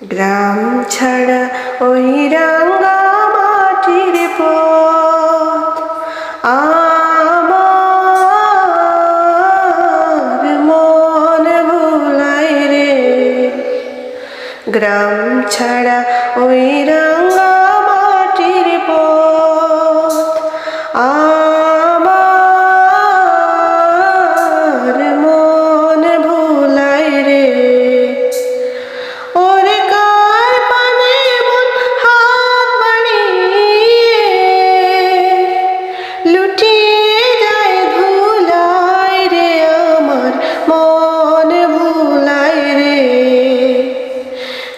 গ্রাম ছাড়া ওই রাঙ্গা মাটির পথ আমার মন ভুলাই রে। গ্রাম ছাড়া ওই রাঙ্গা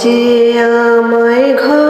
যে আমায় ঘরের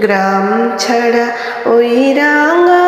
গ্রাম ছাড়া ওই রাঙা